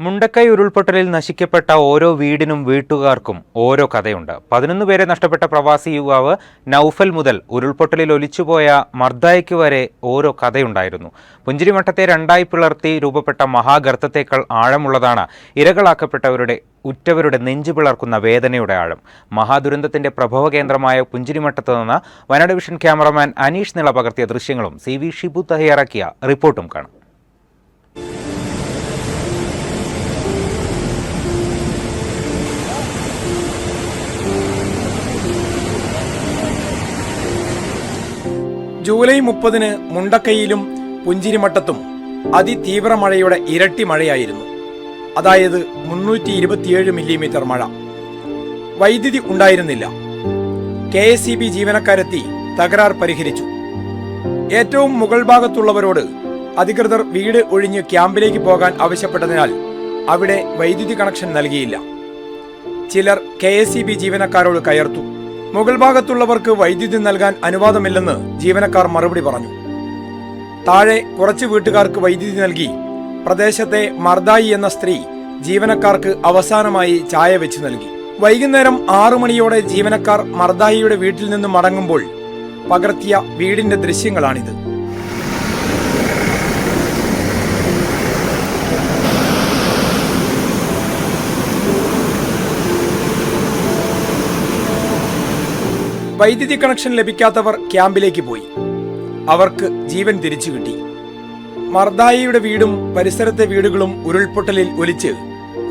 മുണ്ടക്കൈ ഉരുൾപൊട്ടലിൽ നശിക്കപ്പെട്ട ഓരോ വീടിനും വീട്ടുകാർക്കും ഓരോ കഥയുണ്ട്. പതിനൊന്ന് പേരെ നഷ്ടപ്പെട്ട പ്രവാസി യുവാവ് നൌഫൽ മുതൽ ഉരുൾപൊട്ടലിൽ ഒലിച്ചുപോയ മർദായ്ക്ക് വരെ ഓരോ കഥയുണ്ടായിരുന്നു. പുഞ്ചിരിമട്ടത്തെ രണ്ടായി പിളർത്തി രൂപപ്പെട്ട മഹാഗർത്തത്തേക്കാൾ ആഴമുള്ളതാണ് ഇരകളാക്കപ്പെട്ടവരുടെ ഉറ്റവരുടെ നെഞ്ചു പിളർക്കുന്ന വേദനയുടെ ആഴം. മഹാദുരന്തത്തിന്റെ പ്രഭവ കേന്ദ്രമായ പുഞ്ചിരിമട്ടത്ത് നിന്ന് വയനാട് വിഷൻ ക്യാമറമാൻ അനീഷ് നിള പകർത്തിയ ദൃശ്യങ്ങളും സി വി ഷിബു തയ്യാറാക്കിയ റിപ്പോർട്ടും കാണാം. ജൂലൈ മുപ്പതിന് മുണ്ടക്കൈയിലും പുഞ്ചിരിമട്ടത്തും അതിതീവ്ര മഴയുടെ ഇരട്ടി മഴയായിരുന്നു. അതായത് മുന്നൂറ്റി ഇരുപത്തിയേഴ് മില്ലിമീറ്റർ മഴ. വൈദ്യുതി ഉണ്ടായിരുന്നില്ല. കെ എസ് ഇ ബി ജീവനക്കാരെത്തി തകരാർ പരിഹരിച്ചു. ഏറ്റവും മുകൾ ഭാഗത്തുള്ളവരോട് അധികൃതർ വീട് ഒഴിഞ്ഞ് ക്യാമ്പിലേക്ക് പോകാൻ ആവശ്യപ്പെട്ടതിനാൽ അവിടെ വൈദ്യുതി കണക്ഷൻ നൽകിയില്ല. ചിലർ കെ എസ് ഇ ബി ജീവനക്കാരോട് കയർത്തു. മുകൾ ഭാഗത്തുള്ളവർക്ക് വൈദ്യുതി നൽകാൻ അനുവാദമില്ലെന്ന് ജീവനക്കാർ മറുപടി പറഞ്ഞു. താഴെ കുറച്ച് വീട്ടുകാർക്ക് വൈദ്യുതി നൽകി പ്രദേശത്തെ മർദായി എന്ന സ്ത്രീ ജീവനക്കാർക്ക് അവസാനമായി ചായ വെച്ച് നൽകി. വൈകുന്നേരം ആറു മണിയോടെ ജീവനക്കാർ മർദായിയുടെ വീട്ടിൽ നിന്ന് മടങ്ങുമ്പോൾ പകർത്തിയ വീടിന്റെ ദൃശ്യങ്ങളാണിത്. വൈദ്യുതി കണക്ഷൻ ലഭിക്കാത്തവർ ക്യാമ്പിലേക്ക് പോയി. അവർക്ക് ജീവൻ തിരിച്ചു കിട്ടി. മർദായിയുടെ വീടും പരിസരത്തെ വീടുകളും ഉരുൾപൊട്ടലിൽ ഒലിച്ച്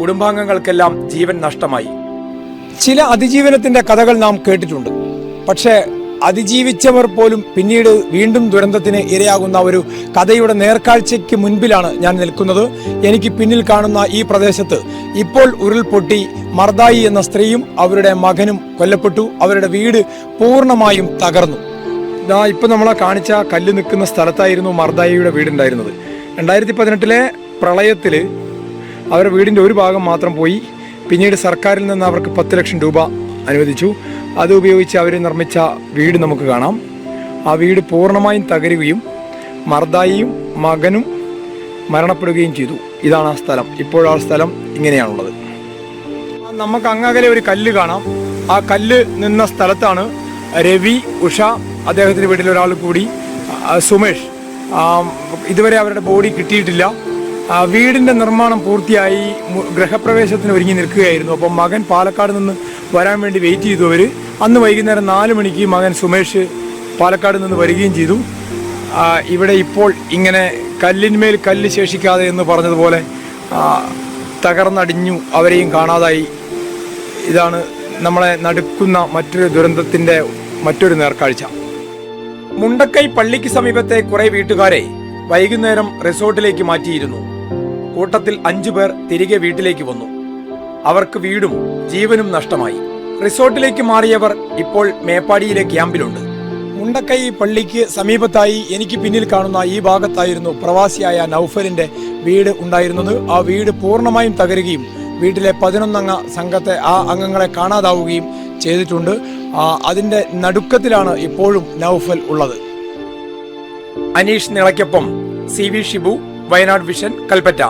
കുടുംബാംഗങ്ങൾക്കെല്ലാം ജീവൻ നഷ്ടമായി. ചില അതിജീവനത്തിന്റെ കഥകൾ നാം കേട്ടിട്ടുണ്ട്. പക്ഷേ അതിജീവിച്ചവർ പോലും പിന്നീട് വീണ്ടും ദുരന്തത്തിന് ഇരയാകുന്ന ഒരു കഥയുടെ നേർക്കാഴ്ചയ്ക്ക് മുൻപിലാണ് ഞാൻ നിൽക്കുന്നത്. എനിക്ക് പിന്നിൽ കാണുന്ന ഈ പ്രദേശത്ത് ഇപ്പോൾ ഉരുൾപൊട്ടി മർദായി എന്ന സ്ത്രീയും അവരുടെ മകനും കൊല്ലപ്പെട്ടു. അവരുടെ വീട് പൂർണമായും തകർന്നു. ഇതാ ഇപ്പൊ നമ്മളെ കാണിച്ച കല്ല് നിൽക്കുന്ന സ്ഥലത്തായിരുന്നു മർദായിയുടെ വീടുണ്ടായിരുന്നത്. രണ്ടായിരത്തി പതിനെട്ടിലെ പ്രളയത്തിൽ അവരുടെ വീടിന്റെ ഒരു ഭാഗം മാത്രം പോയി. പിന്നീട് സർക്കാരിൽ നിന്ന് അവർക്ക് പത്ത് ലക്ഷം രൂപ അനുവദിച്ചു. അത് ഉപയോഗിച്ച് അവർ നിർമ്മിച്ച വീട് നമുക്ക് കാണാം. ആ വീട് പൂർണമായും തകരുകയും മർദായിയും മകനും മരണപ്പെടുകയും ചെയ്തു. ഇതാണ് ആ സ്ഥലം. ഇപ്പോൾ ആ സ്ഥലം ഇങ്ങനെയാണുള്ളത്. നമുക്ക് അങ്ങകലെ ഒരു കല്ല് കാണാം. ആ കല്ല് നിന്ന സ്ഥലത്താണ് രവി ഉഷ അദ്ദേഹത്തിന്റെ വീട്ടിൽ ഒരാൾ കൂടി സുമേഷ്. ഇതുവരെ അവരുടെ ബോഡി കിട്ടിയിട്ടില്ല. വീടിന്റെ നിർമ്മാണം പൂർത്തിയായി. ഗൃഹപ്രവേശത്തിന് ഒരുങ്ങി നിൽക്കുകയായിരുന്നു. അപ്പം മകൻ പാലക്കാട് നിന്ന് വരാൻ വേണ്ടി വെയിറ്റ് ചെയ്തു അവർ. അന്ന് വൈകുന്നേരം നാല് മണിക്ക് മകൻ സുമേഷ് പാലക്കാട് നിന്ന് വരികയും ചെയ്തു. ഇവിടെ ഇപ്പോൾ ഇങ്ങനെ കല്ലിന്മേൽ കല്ല് ശേഷിക്കാതെ എന്ന് പറഞ്ഞതുപോലെ തകർന്നടിഞ്ഞു അവരെയും കാണാതായി. ഇതാണ് നമ്മളെ നടുക്കുന്ന മറ്റൊരു ദുരന്തത്തിന്റെ മറ്റൊരു നേർക്കാഴ്ച. മുണ്ടക്കൈ പള്ളിക്ക് സമീപത്തെ കുറെ വീട്ടുകാരെ വൈകുന്നേരം റിസോർട്ടിലേക്ക് മാറ്റിയിരുന്നു. കൂട്ടത്തിൽ അഞ്ചു പേർ തിരികെ വീട്ടിലേക്ക് വന്നു. അവർക്ക് വീടും ജീവനും നഷ്ടമായി. റിസോർട്ടിലേക്ക് മാറിയവർ ഇപ്പോൾ മേപ്പാടിയിലെ ക്യാമ്പിലുണ്ട്. മുണ്ടക്കൈ പള്ളിക്ക് സമീപത്തായി എനിക്ക് പിന്നിൽ കാണുന്ന ഈ ഭാഗത്തായിരുന്നു പ്രവാസിയായ നൌഫലിന്റെ വീട് ഉണ്ടായിരുന്നത്. ആ വീട് പൂർണമായും തകരുകയും വീട്ടിലെ പതിനൊന്നംഗ സംഘത്തെ ആ അംഗങ്ങളെ കാണാതാവുകയും ചെയ്തിട്ടുണ്ട്. അതിന്റെ നടുക്കത്തിലാണ് ഇപ്പോഴും നൌഫൽ ഉള്ളത്. Aneesh നിളയ്ക്കൊപ്പം C V Shibu Wayanad vision Kalpetta.